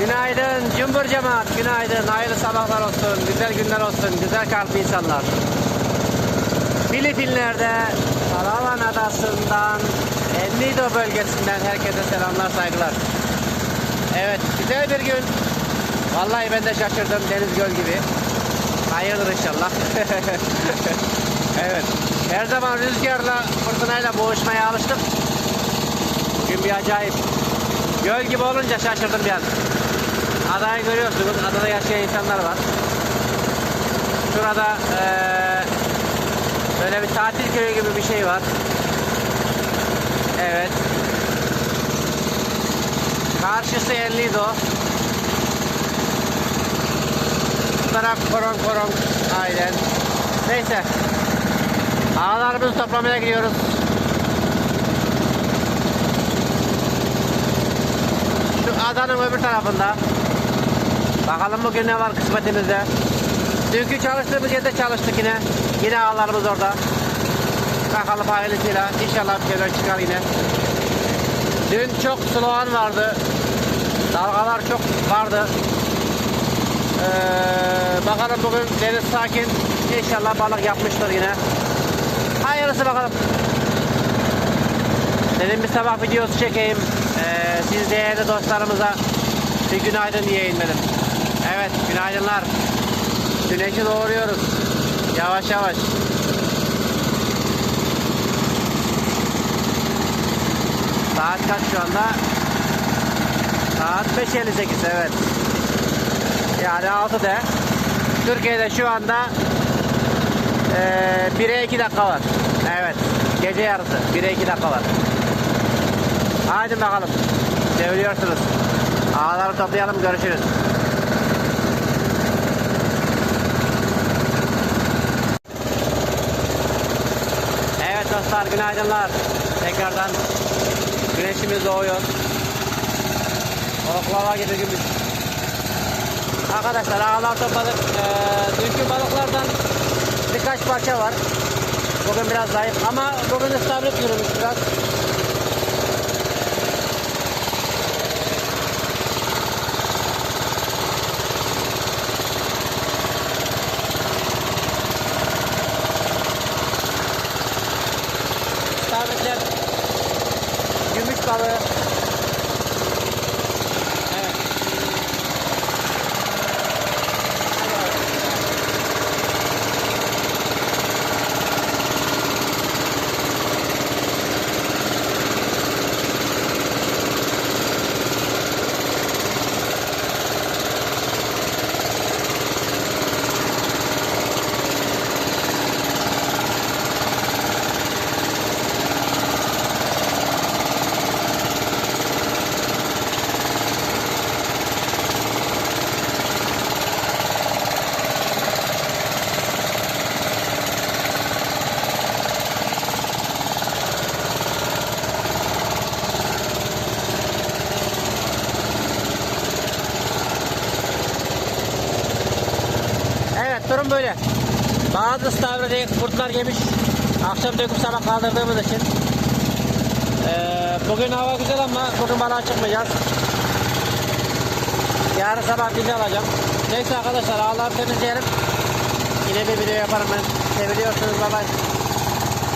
Günaydın cümbür cemaat, günaydın. Hayırlı sabahlar olsun, güzel günler olsun, güzel kalpli insanlar. Filipinler'de Palawan Adası'ndan Ennido bölgesinden herkese selamlar, saygılar. Evet, güzel bir gün. Vallahi ben de şaşırdım, deniz göl gibi. Hayırdır inşallah. evet, her zaman rüzgarla, fırtınayla boğuşmaya alıştık. Bugün bir acayip. Göl gibi olunca şaşırdım bir an. Adayı görüyorsunuz. Adada yaşayan insanlar var. Şurada eee böyle bir tatil köyü gibi bir şey var. Evet. Karşısı Enlido. Bu taraf koron koron. Aynen. Neyse. Ağlarımızı toplamaya gidiyoruz. Şu adanın öbür tarafında. Bakalım bugün ne var kısmetimizde. Dünkü çalıştığımız yerde çalıştık yine. Yine ağlarımız orada. Bakalım hayırlısıyla. İnşallah bir şeyler çıkar yine. Dün çok sloğan vardı. Dalgalar çok vardı. Ee, bakalım bugün deniz sakin. İnşallah balık yapmıştır yine. Hayırlısı bakalım. Dedim bir sabah videosu çekeyim. Ee, siz değerli dostlarımıza bir günaydın diyeyim dedim. Evet günaydınlar. Güneşi doğuruyoruz. Yavaş yavaş. Saat kaç şu anda? Saat 5.58 evet. Yani 6'da. Türkiye'de şu anda eee 1'e 2 dakika var. Evet. Gece yarısı. 1'e 2 dakika var. Hadi bakalım. Seviyorsunuz. Ağları toplayalım görüşürüz. Dostlar günaydınlar. Tekrardan güneşimiz doğuyor. Oklava gibi gümüş. Arkadaşlar ağlar topladık. Ee, dünkü balıklardan birkaç parça var. Bugün biraz zayıf ama bugün istavrit yürümüş biraz. Gümüş balığı. Evet. Evet durum böyle. Bazı ıstavrede kurtlar yemiş. Akşam döküp sabah kaldırdığımız için. Ee, bugün hava güzel ama bugün balığa çıkmayacağız. Yarın sabah bizi alacağım. Neyse arkadaşlar ağları temizleyelim. Yine bir video yaparım ben. Seviliyorsunuz bye bye.